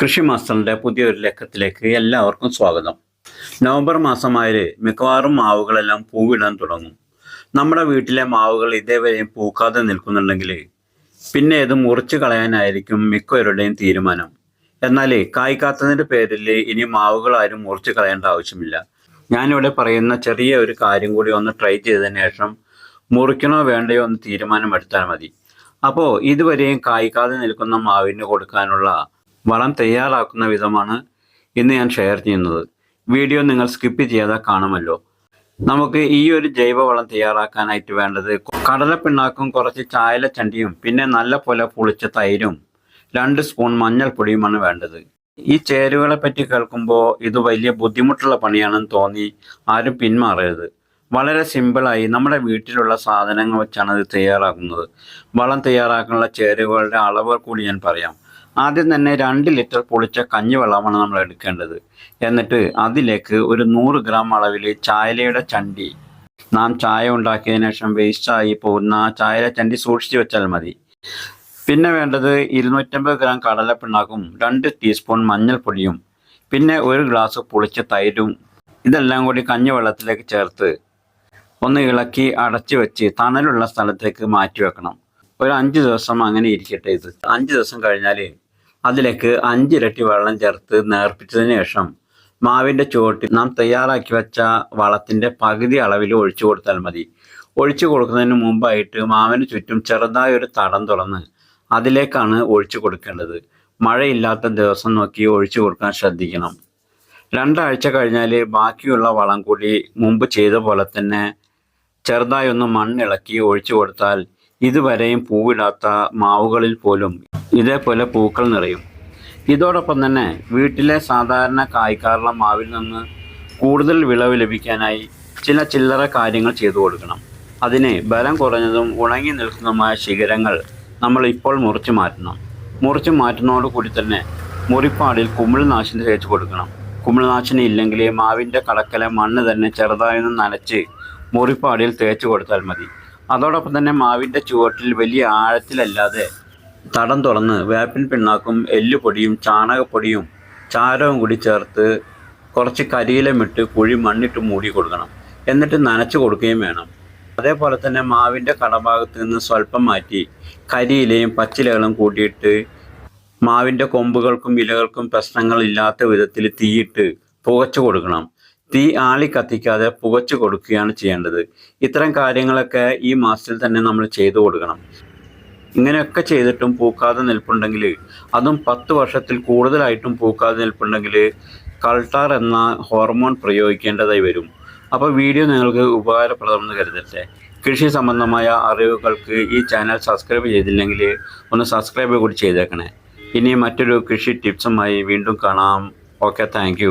കൃഷി മാസ്റ്ററിന്റെ പുതിയൊരു ലക്കത്തിലേക്ക് എല്ലാവർക്കും സ്വാഗതം. നവംബർ മാസമായാൽ മിക്കവാറും മാവുകളെല്ലാം പൂവിടാൻ തുടങ്ങും. നമ്മുടെ വീട്ടിലെ മാവുകൾ ഇതേവരെയും പൂക്കാതെ നിൽക്കുന്നുണ്ടെങ്കിൽ പിന്നെ ഇത് മുറിച്ച് കളയാനായിരിക്കും മിക്കവരുടെയും തീരുമാനം. എന്നാൽ കായ്ക്കാത്തതിന്റെ പേരിൽ ഇനി മാവുകൾ ആരും മുറിച്ച് കളയേണ്ട ആവശ്യമില്ല. ഞാനിവിടെ പറയുന്ന ചെറിയ ഒരു കാര്യം കൂടി ഒന്ന് ട്രൈ ചെയ്തതിന് ശേഷം മുറിക്കണോ വേണ്ടയോ എന്ന് തീരുമാനമെടുത്താൽ മതി. അപ്പോൾ ഇതുവരെയും കായ്ക്കാതെ നിൽക്കുന്ന മാവിന് കൊടുക്കാനുള്ള വളം തയ്യാറാക്കുന്ന വിധമാണ് ഇന്ന് ഞാൻ ഷെയർ ചെയ്യുന്നത്. വീഡിയോ നിങ്ങൾ സ്കിപ്പ് ചെയ്യാതെ കാണുമല്ലോ. നമുക്ക് ഈ ഒരു ജൈവവളം തയ്യാറാക്കാനായിട്ട് വേണ്ടത് കടലപ്പിണ്ണാക്കും കുറച്ച് ചായല ചണ്ടിയും പിന്നെ നല്ല പോലെ പുളിച്ച തൈരും രണ്ട് സ്പൂൺ മഞ്ഞൾപ്പൊടിയുമാണ് വേണ്ടത്. ഈ ചേരുവകളെ പറ്റി കേൾക്കുമ്പോൾ ഇത് വലിയ ബുദ്ധിമുട്ടുള്ള പണിയാണെന്ന് തോന്നി ആരും പിന്മാറരുത്. വളരെ സിമ്പിളായി നമ്മുടെ വീട്ടിലുള്ള സാധനങ്ങൾ വെച്ചാണ് ഇത് തയ്യാറാക്കുന്നത്. വളം തയ്യാറാക്കാനുള്ള ചേരുവകളുടെ അളവ് കൂടി ഞാൻ പറയാം. ആദ്യം തന്നെ രണ്ട് ലിറ്റർ പൊളിച്ച കഞ്ഞിവെള്ളമാണ് നമ്മൾ എടുക്കേണ്ടത്. എന്നിട്ട് അതിലേക്ക് ഒരു നൂറ് ഗ്രാം അളവിൽ ചായലയുടെ ചണ്ടി. നാം ചായ ഉണ്ടാക്കിയതിനു ശേഷം വേസ്റ്റായി പോകുന്ന ചായല ചണ്ടി സൂക്ഷിച്ചു വെച്ചാൽ മതി. പിന്നെ വേണ്ടത് ഇരുന്നൂറ്റമ്പത് ഗ്രാം കടലപ്പിണ്ണാക്കും രണ്ട് ടീസ്പൂൺ മഞ്ഞൾപ്പൊടിയും പിന്നെ ഒരു ഗ്ലാസ് പൊളിച്ച തൈരും. ഇതെല്ലാം കൂടി കഞ്ഞിവെള്ളത്തിലേക്ക് ചേർത്ത് ഒന്ന് ഇളക്കി അടച്ചു വെച്ച് തണലുള്ള സ്ഥലത്തേക്ക് മാറ്റി വെക്കണം. ഒരു അഞ്ച് ദിവസം അങ്ങനെ ഇരിക്കട്ടെ ഇത്. അഞ്ച് ദിവസം കഴിഞ്ഞാൽ അതിലേക്ക് അഞ്ചിരട്ടി വെള്ളം ചേർത്ത് നേർപ്പിച്ചതിന് ശേഷം മാവിന്റെ ചുവട്ടിൽ നാം തയ്യാറാക്കി വെച്ച വളത്തിന്റെ പകുതി അളവിൽ ഒഴിച്ചു കൊടുത്താൽ മതി. ഒഴിച്ചു കൊടുക്കുന്നതിന് മുമ്പായിട്ട് മാവിന് ചുറ്റും ചെറുതായ ഒരു തടം തുറന്ന് അതിലേക്കാണ് ഒഴിച്ചു കൊടുക്കേണ്ടത്. മഴയില്ലാത്ത ദിവസം നോക്കി ഒഴിച്ചു കൊടുക്കാൻ ശ്രദ്ധിക്കണം. രണ്ടാഴ്ച കഴിഞ്ഞാൽ ബാക്കിയുള്ള വളം കൂടി മുമ്പ് ചെയ്ത പോലെ തന്നെ ചെറുതായി ഒന്ന് മണ്ണിളക്കി ഒഴിച്ചു കൊടുത്താൽ ഇതുവരെയും പൂവിടാത്ത മാവുകളിൽ പോലും ഇതേപോലെ പൂക്കൾ നിറയും. ഇതോടൊപ്പം തന്നെ വീട്ടിലെ സാധാരണ കായ്ക്കാറുള്ള മാവിൽ നിന്ന് കൂടുതൽ വിളവ് ലഭിക്കാനായി ചില ചില്ലറ കാര്യങ്ങൾ ചെയ്തു കൊടുക്കണം. അതിന് ബലം കുറഞ്ഞതും ഉണങ്ങി നിൽക്കുന്നതുമായ ശിഖരങ്ങൾ നമ്മൾ ഇപ്പോൾ മുറിച്ചു മാറ്റണം. മുറിച്ചു മാറ്റുന്നതോടുകൂടി തന്നെ മുറിപ്പാടിൽ കുമിൾനാശിനി തേച്ച് കൊടുക്കണം. കുമിൾനാശിനി ഇല്ലെങ്കിൽ മാവിന്റെ കടക്കലെ മണ്ണ് തന്നെ ചെറുതായി ചെറുതായൊന്ന് നനച്ച് മുറിപ്പാടിൽ തേച്ച് കൊടുത്താൽ മതി. അതോടൊപ്പം തന്നെ മാവിന്റെ ചുവട്ടിൽ വലിയ ആഴത്തിലല്ലാതെ തടം തുറന്ന് വേപ്പിൻ പിണ്ണാക്കും എല്ലുപൊടിയും ചാണകപ്പൊടിയും ചാരവും കൂടി ചേർത്ത് കുറച്ച് കരിയിലമിട്ട് കുഴി മണ്ണിട്ട് മൂടി കൊടുക്കണം. എന്നിട്ട് നനച്ചു കൊടുക്കുകയും വേണം. അതേപോലെ തന്നെ മാവിന്റെ കടഭാഗത്ത് നിന്ന് സ്വല്പം മാറ്റി കരിയിലയും പച്ചിലകളും കൂട്ടിയിട്ട് മാവിന്റെ കൊമ്പുകൾക്കും ഇലകൾക്കും പ്രശ്നങ്ങളില്ലാത്ത വിധത്തിൽ തീയിട്ട് പുകച്ചു കൊടുക്കണം. തീ ആളി കത്തിക്കാതെ പുകച്ചു കൊടുക്കുകയാണ് ചെയ്യേണ്ടത്. ഇത്തരം കാര്യങ്ങളൊക്കെ ഈ മാസത്തിൽ തന്നെ നമ്മൾ ചെയ്തു കൊടുക്കണം. ഇങ്ങനെയൊക്കെ ചെയ്തിട്ടും പൂക്കാതെ നിൽപ്പുണ്ടെങ്കിൽ അതും പത്ത് വർഷത്തിൽ കൂടുതലായിട്ടും പൂക്കാതെ നിൽപ്പുണ്ടെങ്കിൽ കൾട്ടാർ എന്ന ഹോർമോൺ പ്രയോഗിക്കേണ്ടതായി വരും. അപ്പോൾ വീഡിയോ നിങ്ങൾക്ക് ഉപകാരപ്രദമെന്ന് കരുതട്ടെ. കൃഷി സംബന്ധമായ അറിവുകൾക്ക് ഈ ചാനൽ സബ്സ്ക്രൈബ് ചെയ്തില്ലെങ്കിൽ ഒന്ന് സബ്സ്ക്രൈബ് കൂടി ചെയ്തേക്കണേ. ഇനി മറ്റൊരു കൃഷി ടിപ്സുമായി വീണ്ടും കാണാം. Okay thank